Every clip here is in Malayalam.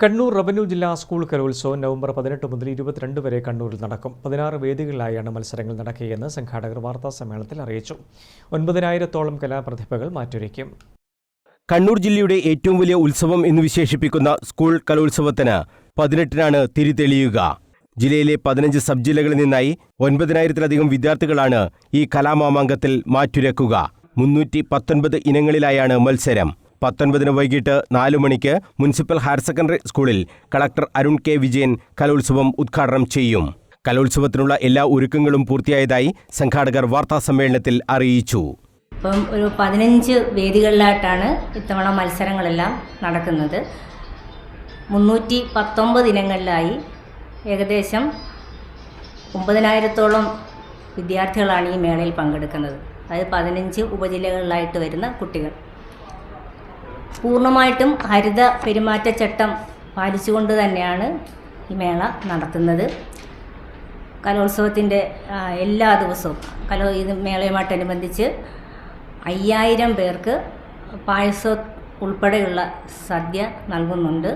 കണ്ണൂർ റവന്യൂ ജില്ലാ സ്കൂൾ കലോത്സവം നവംബർ പതിനെട്ട് മുതൽ ഇരുപത്തിരണ്ട് വരെ കണ്ണൂരിൽ നടക്കും. പതിനാറ് വേദികളിലായാണ് മത്സരങ്ങൾ നടക്കുകയെന്ന് സംഘാടകർ വാർത്താ സമ്മേളനത്തിൽ അറിയിച്ചു. ഒൻപതിനായിരത്തോളം കലാപ്രതിഭകൾ മാറ്റൊരുക്കും കണ്ണൂർ ജില്ലയുടെ ഏറ്റവും വലിയ ഉത്സവം എന്ന് വിശേഷിപ്പിക്കുന്ന സ്കൂൾ കലോത്സവത്തിന് പതിനെട്ടിനാണ് തിരിതെളിയുക ജില്ലയിലെ പതിനഞ്ച് സബ് ജില്ലകളിൽ നിന്നായി ഒൻപതിനായിരത്തിലധികം വിദ്യാർത്ഥികളാണ് ഈ കലാമാമാങ്കത്തിൽ മാറ്റുരക്കുക മുന്നൂറ്റി പത്തൊൻപത് ഇനങ്ങളിലായാണ് മത്സരം. പത്തൊൻപതിന് വൈകിട്ട് നാലു മണിക്ക് മുനിസിപ്പൽ ഹയർ സെക്കൻഡറി സ്കൂളിൽ കളക്ടർ അരുൺ കെ വിജയൻ കലോത്സവം ഉദ്ഘാടനം ചെയ്യും. കലോത്സവത്തിനുള്ള എല്ലാ ഒരുക്കങ്ങളും പൂർത്തിയായതായി സംഘാടകർ വാർത്താ സമ്മേളനത്തിൽ അറിയിച്ചു. ഇപ്പം ഒരു പതിനഞ്ച് വേദികളിലായിട്ടാണ് ഇത്തവണ മത്സരങ്ങളെല്ലാം നടക്കുന്നത്. മുന്നൂറ്റി പത്തൊമ്പത് ഇനങ്ങളിലായി ഏകദേശം ഒമ്പതിനായിരത്തോളം വിദ്യാർത്ഥികളാണ് ഈ മേളയിൽ പങ്കെടുക്കുന്നത്. അതായത് പതിനഞ്ച് ഉപജില്ലകളിലായിട്ട് വരുന്ന കുട്ടികൾ. പൂർണമായിട്ടും ഹരിത പെരുമാറ്റച്ചട്ടം പാലിച്ചുകൊണ്ട് തന്നെയാണ് ഈ മേള നടത്തുന്നത്. കലോത്സവത്തിന്റെ എല്ലാ ദിവസവും കലോ ഇത് മേളയുമായിട്ടനുബന്ധിച്ച് അയ്യായിരം പേർക്ക് പായസം ഉൾപ്പെടെയുള്ള സദ്യ നൽകുന്നുണ്ട്.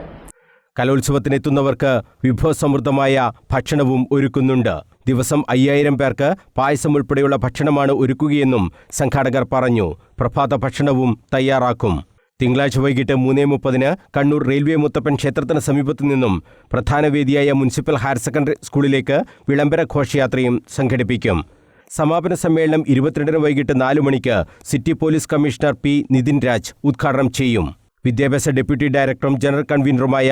കലോത്സവത്തിനെത്തുന്നവർക്ക് വിഭവസമൃദ്ധമായ ഭക്ഷണവും ഒരുക്കുന്നുണ്ട്. ദിവസം അയ്യായിരം പേർക്ക് പായസം ഉൾപ്പെടെയുള്ള ഭക്ഷണമാണ് ഒരുക്കുകയെന്നും സംഘാടകർ പറഞ്ഞു. പ്രഭാത ഭക്ഷണവും തയ്യാറാക്കും. തിങ്കളാഴ്ച വൈകിട്ട് മൂന്നേ മുപ്പതിന് കണ്ണൂർ റെയിൽവേ മുത്തപ്പൻ ക്ഷേത്രത്തിന് സമീപത്തു നിന്നും പ്രധാന വേദിയായ മുനിസിപ്പൽ ഹയർ സെക്കൻഡറി സ്കൂളിലേക്ക് വിളംബര ഘോഷയാത്രയും സംഘടിപ്പിക്കും. സമാപന സമ്മേളനം ഇരുപത്തിരണ്ടിന് വൈകിട്ട് നാലു മണിക്ക് city police commissioner P Nithin Raj ഉദ്ഘാടനം ചെയ്യും. വിദ്യാഭ്യാസ ഡെപ്യൂട്ടി ഡയറക്ടറും general കൺവീനറുമായ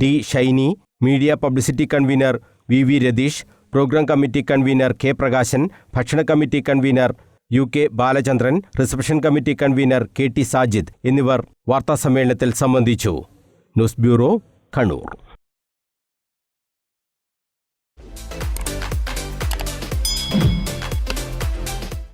D Shiny media publicity convenor V V Ratheesh programme committee convenor K Prakashan ഭക്ഷണ committee convenor U K Balachandran reception committee convenor K T Sajid എന്നിവർ വാർത്താസമ്മേളനത്തിൽ സംബന്ധിച്ചു. News bureau Kannur.